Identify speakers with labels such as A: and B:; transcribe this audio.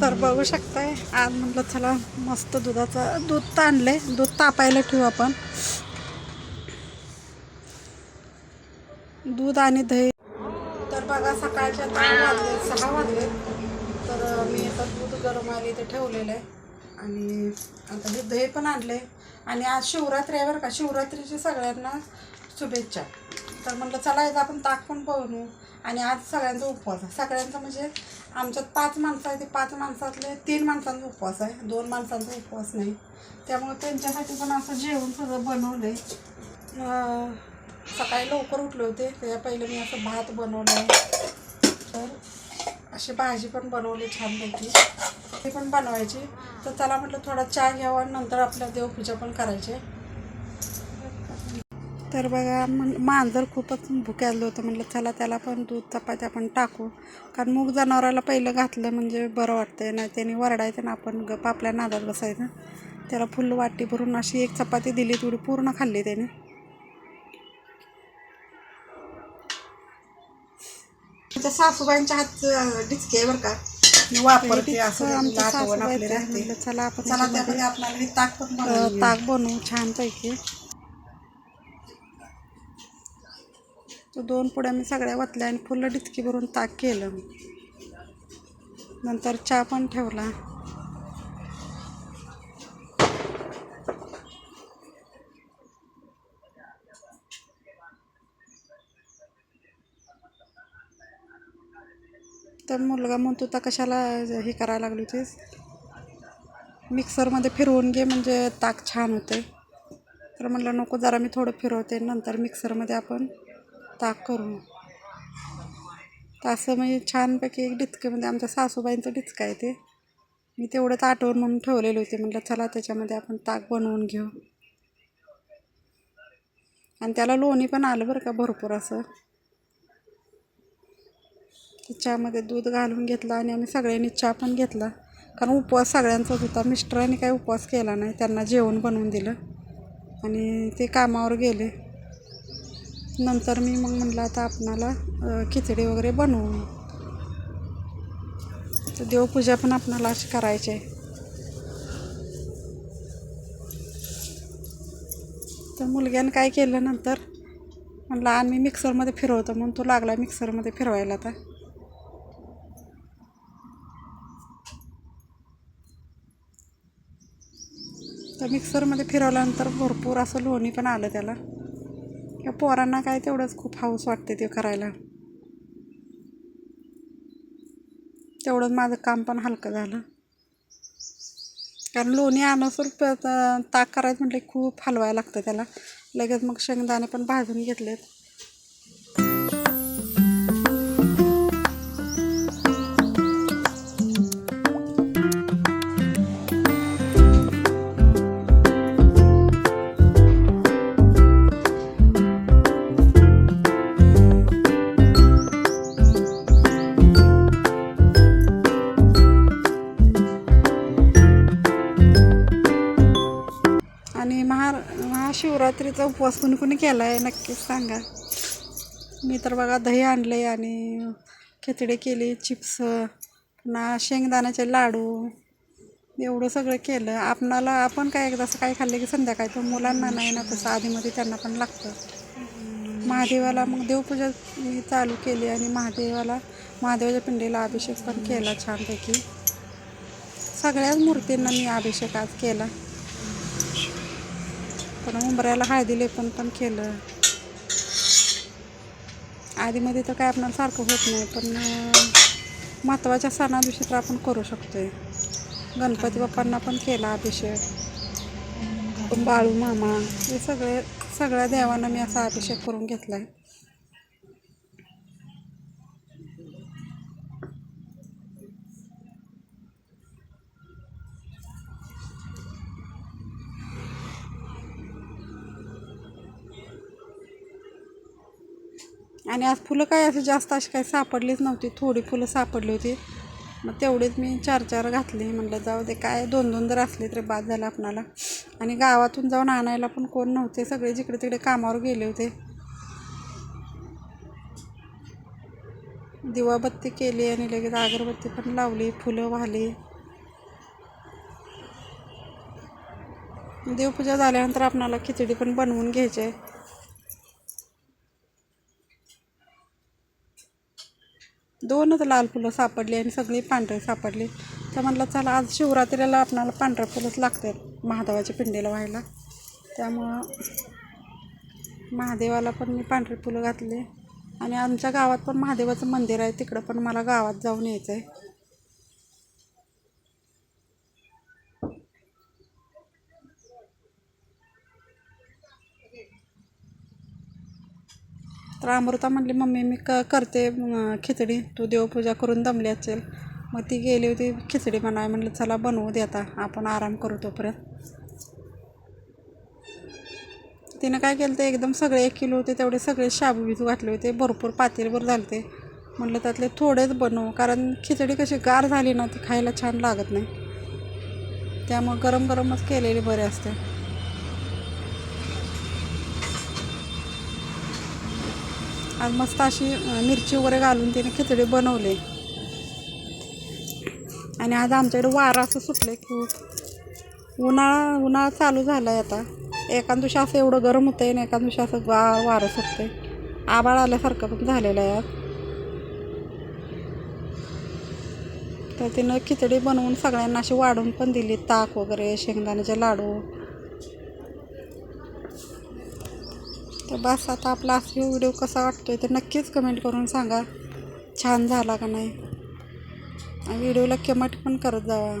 A: तर बघू शकताय. आज म्हटलं चला मस्त दुधाचं दूध तर ताणले दूध तापायला ठेवू आपण. दूध आणि दही. तर बघा सकाळच्या दहा वाजले सहा वाजले. तर मी आता दूध गरम आले इथे ठेवलेलं आहे आणि आता हे दही पण आणले आणि आज शिवरात्री आहे बरं का. शिवरात्रीची सगळ्यांना शुभेच्छा. तर म्हटलं चला आज आपण ताक पण बनवू. आणि आज सगळ्यांचा उपवास. सगळ्यांचा म्हणजे आमच्यात पाच माणसं आहे ते पाच माणसातले तीन माणसांचा उपवास आहे. दोन माणसांचा उपवास नाही. त्यामुळे त्यांच्यासाठी पण असं जेवण सगळं बनवलं आहे सकाळी लवकर उठले होते. त्याच्या पहिले मी असं भात बनवलं आहे तर अशी भाजी पण बनवली छानपैकी. ती पण बनवायची. तर चला म्हटलं थोडा चहा घ्यावा आणि नंतर आपल्या देवपूजा पण करायची. तर बघा मन- मांजर खूपच भुक्यालं होतं. म्हटलं चला त्याला पण दूध चपात्या पण टाकू. कारण मूग जनावराला पहिलं घातलं म्हणजे बरं वाटतंय. नाही त्याने वरडायचं ना आपण गप आपल्या नादात बसायचं. त्याला फुल वाटी भरून अशी एक चपाती दिली तेवढी पूर्ण खाल्ली त्याने. त्या सासूबाईंच्या हात डिचके आहे बरं का? वापरते असं आमच्या. राहते. म्हटलं चला आपण. ताक बनवू छानपैकी. तो दोन पुड्या मी सगळ्या वतल्या आणि फुलं डिचकी भरून ताक केलं. नंतर चहा पण ठेवला. तर मुलगा म्हणतो तर कशाला हे करायला लागली होतीस? मिक्सरमध्ये फिरवून घे म्हणजे ताक छान होते. तर म्हटलं नको जरा मी थोडं फिरवते नंतर मिक्सरमध्ये आपण ताक करू तसं म्हणजे छानपैकी एक डिचकेमध्ये म्हणजे आमच्या सासूबाईंचं डिचकं आहे ते. मी तेवढंच आठवण म्हणून ठेवलेले होते. म्हटलं चला त्याच्यामध्ये आपण ताक बनवून घेऊ. आणि त्याला लोणी पण आलं बरं का भरपूर असं. चहामध्ये दूध घालून घेतलं आणि आम्ही सगळ्यांनी चहा पण घेतला. कारण उपवास सगळ्यांचाच होता. मिस्टरांनी काही उपवास केला नाही. त्यांना जेवण बनवून दिलं. आणि ते कामावर गेले. नंतर मी मग म्हटलं आता आपणाला खिचडी वगैरे बनवू. तर देवपूजा पण आपणाला अशी करायची आहे. तर मुलग्यानं काय केलं नंतर म्हणलं आम्ही मिक्सरमध्ये फिरवतो म्हणून तो लागला मिक्सरमध्ये फिरवायला आता. तर मिक्सरमध्ये फिरवल्यानंतर भरपूर असं लोणी पण आलं त्याला. या पोरांना काय तेवढंच खूप हाऊस वाटते ते करायला. तेवढंच माझं काम पण हलकं झालं. कारण लोणी आणसर ताक करायचं म्हटलं खूप हलवायला लागतं त्याला. लगेच मग शेंगदाणे पण भाजून घेतलेत. महाशिवरात्रीचा उपवास कुणी कुणी केला आहे नक्कीच सांगा. मी तर बघा दही आणले आणि खिचडी केली चिप्स पुन्हा शेंगदाण्याचे लाडू एवढं सगळं केलं. आपणाला आपण काय एकदा असं काय खाल्लं की संध्याकाळी पण मुलांना नाही ना तसं आधीमध्ये त्यांना पण लागतं. महादेवाला मग देवपूजा मी चालू केली आणि महादेवाला महादेवाच्या पिंडीला अभिषेक पण केला छानपैकी. सगळ्याच मूर्तींना मी अभिषेक आज केला. पण उंबऱ्याला हळदी लेपन पण केलं. आधीमध्ये तर काय आपल्याला सारखं होत नाही पण महत्त्वाच्या सणा दिवशी तर आपण करू शकतोय. गणपती बाप्पांना पण केला अभिषेक. बाळू मामा हे सगळे सगळ्या देवांना मी असा अभिषेक करून घेतला आहे आणि आज फुलं काय असं जास्त अशी काही सापडलीच नव्हती. थोडी फुलं सापडली होती. मग तेवढीच मी चार चार घातली. म्हटलं जाऊ दे काय दोन दोन जर असले तरी बाद झालं आपणाला. आणि गावातून जाऊन आणायला पण कोण नव्हते. सगळे जिकडे तिकडे कामावर गेले होते. दिवाबत्ती केली आणि लगेच अगरबत्ती पण लावली फुलं वाहली. देवपूजा झाल्यानंतर आपणाला खिचडी पण बनवून घ्यायची आहे. दोनच लाल फुलं सापडली आणि सगळी पांढरी सापडली. तर म्हणलं चला आज शिवरात्रीला आपणाला पांढऱ्या फुलंच लागतात महादेवाच्या पिंडीला व्हायला. त्यामुळं महादेवाला पण मी पांढरी फुलं घातली. आणि आमच्या गावात पण महादेवाचं मंदिर आहे तिकडं पण मला गावात जाऊन यायचं आहे तर अमृता म्हणली मम्मी मी क करते खिचडी. तू देवपूजा करून दमली असेल. मग ती गेली होती खिचडी बनाय म्हणलं चला बनवू दे आता. आपण आराम करू तोपर्यंत. तिनं काय केलं ते एकदम सगळे एक किलो होते तेवढे सगळे शाबू बिजू घातले होते भरपूर पातेलभर झाले ते म्हणलं त्यातले थोडेच बनवू कारण खिचडी कशी गार झाली ना ती खायला छान लागत नाही. त्यामुळं गरम गरमच केलेले बरे असते. आज मस्त अशी मिरची वगैरे घालून तिने खिचडी बनवले. आणि आज आमच्याकडे वारा असं सुटलं की उन्हाळा उन्हाळा चालू झाला आहे आता. एका दिवशी असं एवढं गरम होतं आहे आणि एका दिवशी असं गार वारं सुटते आबाळ आल्यासारखं पण झालेलं आहे आज. तर तिनं खिचडी बनवून सगळ्यांना अशी वाढून पण दिली ताक वगैरे शेंगदाण्याचे लाडू. तर बस आता आपला असं व्हिडिओ कसा वाटतो आहे तर नक्कीच कमेंट करून सांगा. छान झाला का नाही? व्हिडिओला कमेंट पण करत जावा.